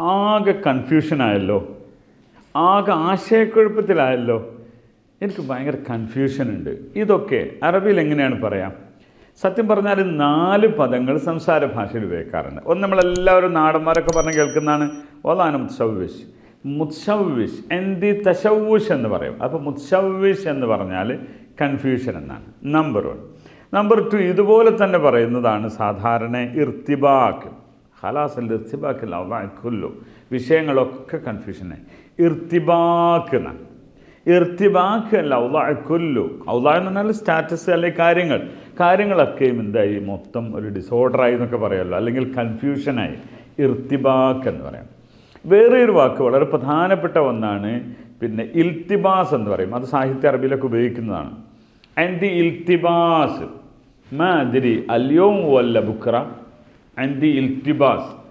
ആകെ കൺഫ്യൂഷനായല്ലോ ആകെ ആശയക്കുഴപ്പത്തിലായല്ലോ. എനിക്ക് ഭയങ്കര കൺഫ്യൂഷൻ ഉണ്ട്. ഇതൊക്കെ അറബിയിൽ എങ്ങനെയാണ് പറയാം? സത്യം പറഞ്ഞാൽ നാല് പദങ്ങൾ സംസാര ഭാഷയിൽ ഉപയോഗിക്കാറുണ്ട്. ഒന്ന് നമ്മളെല്ലാവരും നാടന്മാരൊക്കെ പറഞ്ഞ് കേൾക്കുന്നതാണ്. ഓലാനം മുത്സവിഷ് മുത്സവിഷ് എന്തി തശവൂഷ് എന്ന് പറയും. അപ്പോൾ മുത്സവിഷ് എന്ന് പറഞ്ഞാൽ കൺഫ്യൂഷൻ എന്നാണ്. നമ്പർ വൺ നമ്പർ ടു ഇതുപോലെ തന്നെ പറയുന്നതാണ് സാധാരണ ഇർത്തിബാക്ക്. ഹലാസൽ ഇർത്തിബാക്കിൽ അവക്കുള്ളൂ വിഷയങ്ങളൊക്കെ കൺഫ്യൂഷനായി ഇർത്തിബാക്ക് എന്നാണ് ഇർത്തിബാക്ക് അല്ല ഔലാക്കുല്ലു ഔല എന്ന് പറഞ്ഞാൽ സ്റ്റാറ്റസ് അല്ലെങ്കിൽ കാര്യങ്ങൾ. കാര്യങ്ങളൊക്കെയും എന്തായി? മൊത്തം ഒരു ഡിസോർഡറായി എന്നൊക്കെ പറയുമല്ലോ അല്ലെങ്കിൽ കൺഫ്യൂഷനായി ഇർത്തിബാക്ക് എന്ന് പറയാം. വേറെ ഒരു വാക്ക് വളരെ പ്രധാനപ്പെട്ട ഒന്നാണ്. പിന്നെ ഇൽത്തിബാസ് എന്ന് പറയും. അത് സാഹിത്യ അറബിയിലൊക്കെ ഉപയോഗിക്കുന്നതാണ്. ആൻഡ് ദി ഇൽത്തിബാസ്? മാതിരി അല്യോ വല്ല ബുക്ര. ആൻഡ് ഇൽത്തിബാസ്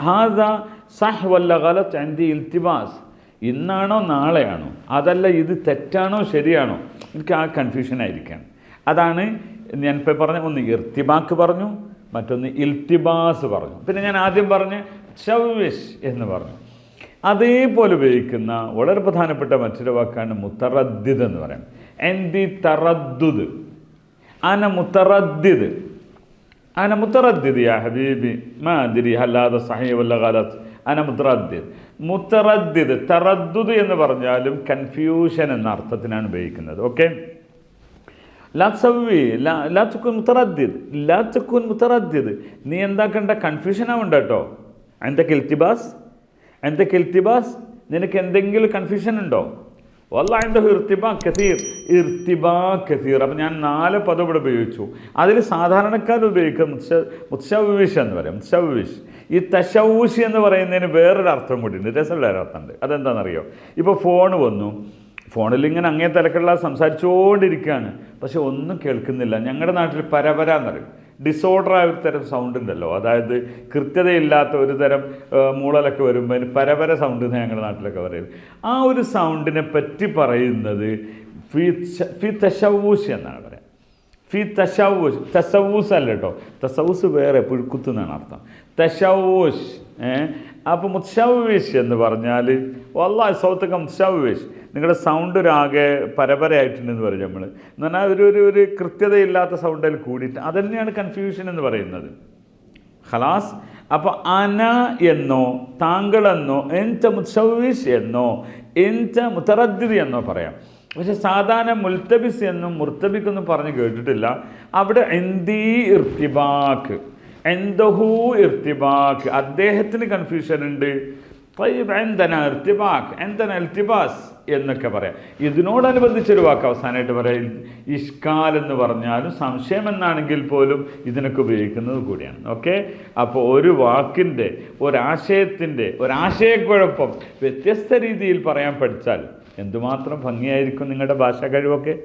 ഹാദ സഹ് വല്ല ഗലത്ത് ആൻഡ് ഇൽത്തിബാസ് ഇന്നാണോ നാളെയാണോ? അതല്ല ഇത് തെറ്റാണോ ശരിയാണോ? എനിക്ക് ആ കൺഫ്യൂഷൻ അതാണ് ഞാൻ ഇപ്പോൾ പറഞ്ഞ ഒന്ന് ഇർത്തിബാക്ക് പറഞ്ഞു മറ്റൊന്ന് ഇൽത്തിബാസ് പറഞ്ഞു. പിന്നെ ഞാൻ ആദ്യം പറഞ്ഞ ചവ്വിഷ് എന്ന് പറഞ്ഞു. അതേപോലെ ഉപയോഗിക്കുന്ന വളരെ പ്രധാനപ്പെട്ട മറ്റൊരു വാക്കാണ് മുത്തറദ്ദിദ് എന്ന് പറയുന്നത്. എന്തി തറദ്ദുദ്. അന മുത്തറദ്ദിദ്. അന മുത്തറദ്ദിദ് യാ ഹബീബി മാ അദ്രി ഹല്ലാദ സഹീ വല്ല ഗലത്ത് അന മുത്തറദ്ദിദ് മുത്തറദ്ദിദ് തറദ്ദുദ് എന്ന് പറഞ്ഞാലും കൺഫ്യൂഷൻ എന്ന അർത്ഥത്തിനാണ് ഉപയോഗിക്കുന്നത്. ഓക്കെ ലാ ലാത്തുക്കുൻ മുത്തറദ്ദിദ് ലാ തുക്കുൻ മുത്തറദ്ദിദ് നീ എന്താക്കണ്ട? കൺഫ്യൂഷൻ ആവണ്ട കേട്ടോ. എന്തൊക്കെ കിൽത്തിബാസ് എന്തൊക്കെ കിൽത്തിബാസ് നിനക്ക് എന്തെങ്കിലും കൺഫ്യൂഷൻ ഉണ്ടോ? വല്ല എന്റെ ഇർത്തിബാ കസീർ. ഇർത്തിബാ കസീർ. അപ്പം ഞാൻ നാല് പദം ഇവിടെ ഉപയോഗിച്ചു. അതിൽ സാധാരണക്കാർ ഉപയോഗിക്കുക മുത്സ മുത്സവിഷ് എന്ന് പറയും. മുത്സവിഷ് ഈ തശൗഷി എന്ന് പറയുന്നതിന് വേറൊരു അർത്ഥം കൂടിയുണ്ട്. രസമുള്ള ഒരു അർത്ഥമുണ്ട്. അതെന്താണെന്നറിയോ? ഇപ്പോൾ ഫോൺ വന്നു. ഫോണിൽ ഇങ്ങനെ അങ്ങേ തലക്കുള്ള സംസാരിച്ചുകൊണ്ടിരിക്കുകയാണ്. പക്ഷെ ഒന്നും കേൾക്കുന്നില്ല. ഞങ്ങളുടെ നാട്ടിൽ പരപര എന്നറിയും ഡിസോർഡർ ആയ ഒരു തരം സൗണ്ട് ഉണ്ടല്ലോ. അതായത് കൃത്യതയില്ലാത്ത ഒരു തരം മൂളലൊക്കെ വരുമ്പോൾ അതിന് പരപര സൗണ്ട് എന്ന് ഞങ്ങളുടെ നാട്ടിലൊക്കെ പറയും. ആ ഒരു സൗണ്ടിനെ പറ്റി പറയുന്നത് ഫി ഫി തശവൂഷ് എന്നാണ് പറയാം ഫി തശവൂഷ് തസവൂസ് അല്ല കേട്ടോ തസവൂസ് വേറെ പുഴുക്കുത്ത് എന്നാണ് അർത്ഥം. തശവൂഷ് ഏഹ് അപ്പോൾ മുത്സവേഷ് എന്ന് പറഞ്ഞാൽ വല്ല സൗത്തൊക്കെ മുത്സവേഷ് നിങ്ങളുടെ സൗണ്ട് ഒരു ആകെ പരപരയായിട്ടുണ്ടെന്ന് പറയും നമ്മൾ എന്ന് പറഞ്ഞാൽ ഒരു ഒരു ഒരു കൃത്യതയില്ലാത്ത സൗണ്ടിൽ കൂടിയിട്ട് അത് തന്നെയാണ് കൺഫ്യൂഷൻ എന്ന് പറയുന്നത്. ഖലാസ്. അപ്പോൾ അന എന്നോ താങ്കളെന്നോ എന്റെ മുത്സവീഷ് എന്നോ എന്റെ മുത്തറദ്ദിദ് എന്നോ പറയാം. പക്ഷെ സാധാരണ മുൽത്തബിസ് എന്നും മുർത്തബിക്ക് എന്നും പറഞ്ഞ് കേട്ടിട്ടില്ല. അവിടെ എന്തീ ഇർത്തിബാക്ക്? എന്തഹൂ ഇർത്തിബാക്ക്? അദ്ദേഹത്തിന് കൺഫ്യൂഷൻ ഉണ്ട്. طيب عندنا ارتباك عندنا التباس എന്നൊക്കെ പറയാം ഇതിനോടനുബന്ധിച്ചൊരു വാക്ക് അവസാനമായിട്ട് പറയാം ഇഷ്കാൽ എന്ന് പറഞ്ഞാലും സംശയം എന്നാണെങ്കിൽ പോലും ഇതിനൊക്കെ ഉപയോഗിക്കുന്നത് കൂടിയാണ് ഓക്കെ അപ്പോൾ ഒരു വാക്കിൻ്റെ ഒരാശയത്തിൻ്റെ ഒരാശയക്കുഴപ്പം വ്യത്യസ്ത രീതിയിൽ പറയാൻ പഠിച്ചാൽ എന്തുമാത്രം ഭംഗിയായിരിക്കും നിങ്ങളുടെ ഭാഷാ കഴിവൊക്കെ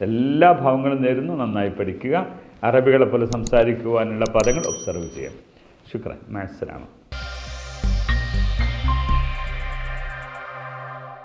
എല്ലാ ഭാവങ്ങളും നേരുന്നു നന്നായി പഠിക്കുക അറബികളെ പോലെ സംസാരിക്കുവാനുള്ള പദങ്ങൾ ഒബ്സർവ് ചെയ്യാം ശുക്രൻ മാത്സരാണ്